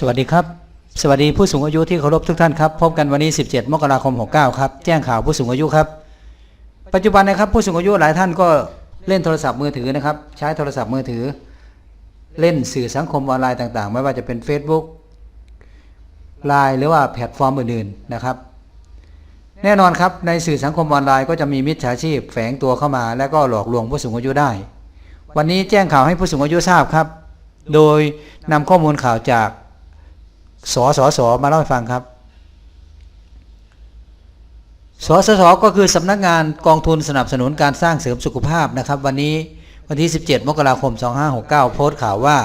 สวัสดีครับ สวัสดีผู้สูงอายุที่เคารพทุกท่านครับ พบกันวันนี้ 17 มกราคม 69 ครับ แจ้งข่าวผู้สูงอายุครับ ปัจจุบันนะครับผู้สูงอายุหลายท่านก็เล่นโทรศัพท์มือถือนะครับ ใช้โทรศัพท์มือถือ เล่นสื่อสังคมออนไลน์ต่างๆ ไม่ว่าจะเป็น Facebook ไลน์หรือว่าแพลตฟอร์มอื่นๆนะครับ แน่นอนครับในสื่อสังคมออนไลน์ก็จะมีมิจฉาชีพแฝงตัวเข้ามา แล้วก็หลอกลวงผู้สูงอายุได้ วันนี้แจ้งข่าวให้ผู้สูงอายุทราบครับ โดยนำข้อมูลข่าวจาก สสสมาเล่าให้ฟังครับสสสก็คือสำนักงานกองทุนสนับสนุนการสร้างเสริมสุขภาพนะครับ วันนี้วันที่ 17 มกราคม 2569 โพสต์ข่าวว่า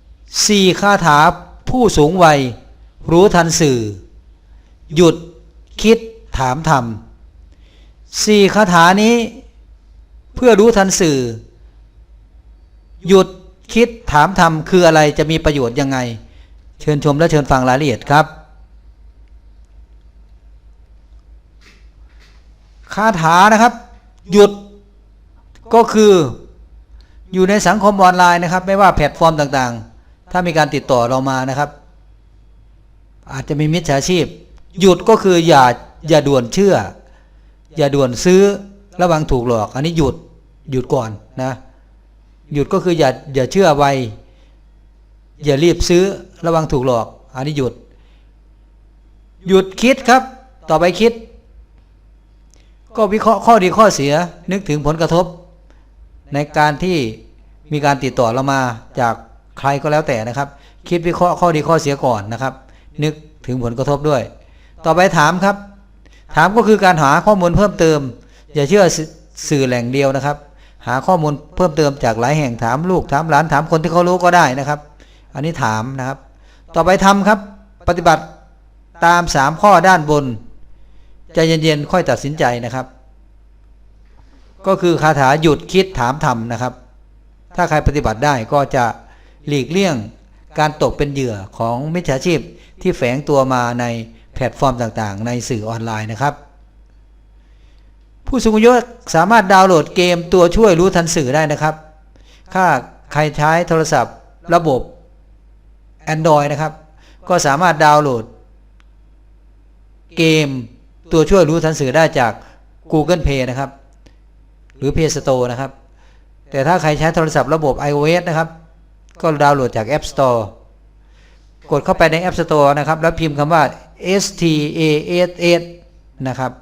4 คาถาผู้สูงวัย รู้ทันสื่อ หยุดคิดถามทำสี่คาถานี้เพื่อรู้ทันสื่อ หยุดคิดถามทำคืออะไรจะมีประโยชน์ยังไง เชิญชมและเชิญฟังรายละเอียดครับ คาถานะครับ หยุดก็คืออยู่ในสังคมออนไลน์นะครับ ไม่ว่าแพลตฟอร์มต่างๆ ถ้ามีการติดต่อเรามานะครับ อาจจะมีมิจฉาชีพ หยุดก็คืออย่าอย่าด่วนเชื่อ อย่าด่วนซื้อระวังถูกหลอก อันนี้หยุดหยุดก่อนนะ หยุดก็คืออย่าอย่าเชื่อไว อย่ารีบซื้อระวังถูกหลอกอันนี้หยุด หยุดคิดครับ ต่อไปคิด ก็วิเคราะห์ข้อดีข้อเสียนึกถึงผลกระทบ ในการที่มีการติดต่อเรามาจากใครก็แล้วแต่นะครับ คิดวิเคราะห์ข้อดีข้อเสียก่อนนะครับ นึกถึงผลกระทบด้วย ต่อไปถามครับ ถามก็คือการหาข้อมูลเพิ่มเติม อย่าเชื่อสื่อแหล่งเดียวนะครับ หาข้อมูลเพิ่มเติมจากหลายแห่งถามลูกถามหลานถามคนที่เขารู้ก็ได้นะครับ อันนี้ถามนะครับ ต่อไปทำครับ ปฏิบัติตามสามข้อด้านบนใจเย็นๆค่อยตัดสินใจนะครับ ก็คือคาถาหยุดคิดถามทำนะครับ ถ้าใครปฏิบัติได้ก็จะหลีกเลี่ยงการตกเป็นเหยื่อของมิจฉาชีพที่แฝงตัวมาในแพลตฟอร์มต่างๆ ในสื่อออนไลน์นะครับ ผู้สูงอายุสามารถดาวน์โหลดเกมตัวช่วยรู้ทันสื่อได้นะครับ ถ้าใครใช้โทรศัพท์ระบบ Android นะครับ ก็สามารถดาวน์โหลด เกมตัวช่วยรู้ทันสื่อได้จาก Google Play นะครับ หรือ Play Store นะครับ แต่ถ้าใครใช้โทรศัพท์ระบบ iOS นะครับ ก็ดาวน์โหลดจาก App Store กดเข้าไปใน App Store นะครับ แล้วพิมพ์คำว่า S T A S นะครับ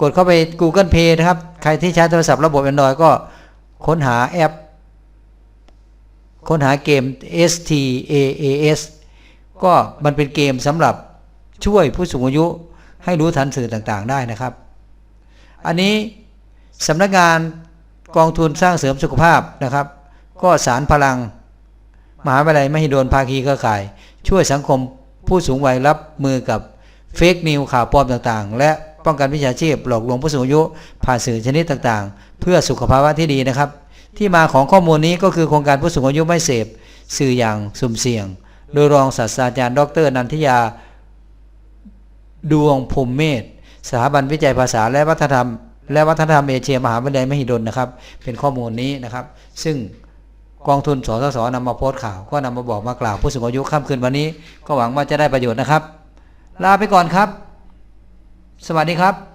กดเข้าไป Google Play นะครับ ใครที่ใช้โทรศัพท์ระบบ Android ก็ค้นหาแอป ค้นหาเกม S T A A S ก็มันเป็นเกมสำหรับช่วยผู้สูงอายุให้รู้ทันสื่อต่างๆได้นะครับ อันนี้สำนักงานกองทุนสร้างเสริมสุขภาพนะครับ ก็สารพลัง มหาวิทยาลัยมหิดลภาคีเครือข่าย ช่วยสังคมผู้สูงวัยรับมือกับเฟกนิวข่าวปลอมต่างๆ และป้องกันวิชาชีพหลอกลวงผู้สูงอายุผ่านสื่อชนิดต่างๆ เพื่อสุขภาวะที่ดีนะครับ ที่มาของข้อมูลนี้ก็คือโครงการผู้สูงอายุไม่เสพ สื่ออย่างสุ่มเสี่ยง โดยรองศาสตราจารย์ ดร นันทิยา ดวงภูมิเมธสถาบันวิจัยภาษาและวัฒนธรรม และวัฒนธรรมเอเชียมหาวิทยาลัยมหิดลนะครับ เป็นข้อมูลนี้นะครับ ซึ่งกองทุนสสสนำมาโพสต์ข่าว ก็นำมาบอกมากล่าวผู้สูงอายุค่ำคืนวันนี้ ก็หวังว่าจะได้ประโยชน์นะครับ ลาไปก่อนครับ สวัสดีครับ